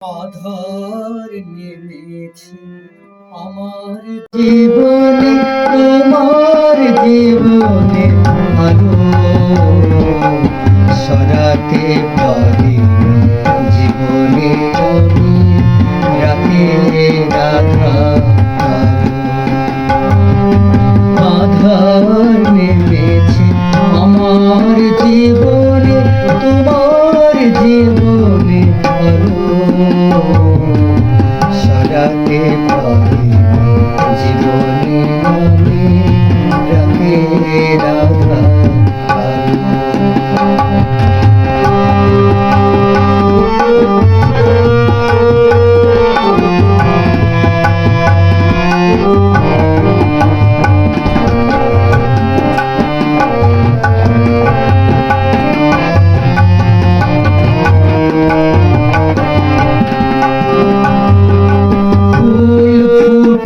আধার নেমেছে আমার জীবনে তোমার জীবনে আলো সরাতে পারি।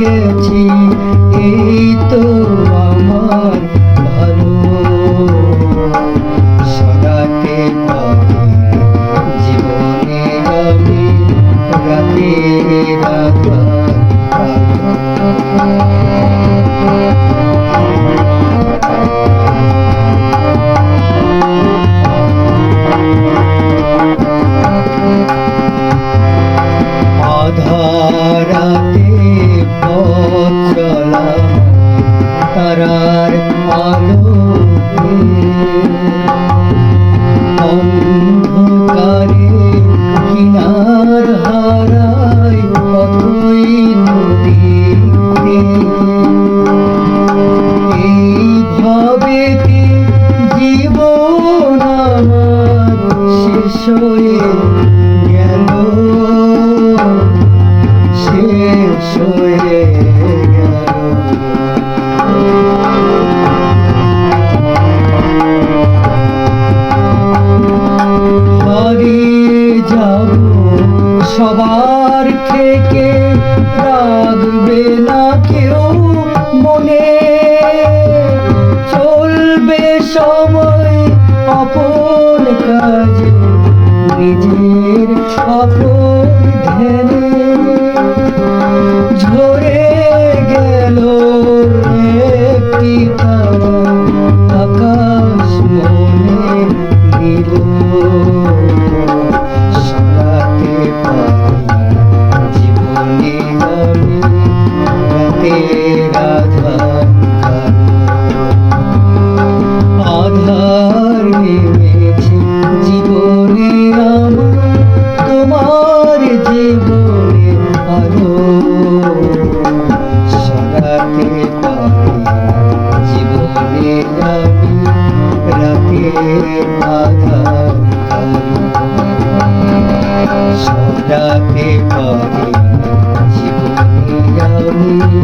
গেছি এই তো আমার কিনার হারায় সবার থেকে রাখবে না কেউ মনে। চলবে সময় অপর কাজে নিজের অপর ধ্যানে। সদাকে পাবে জীবনী আমি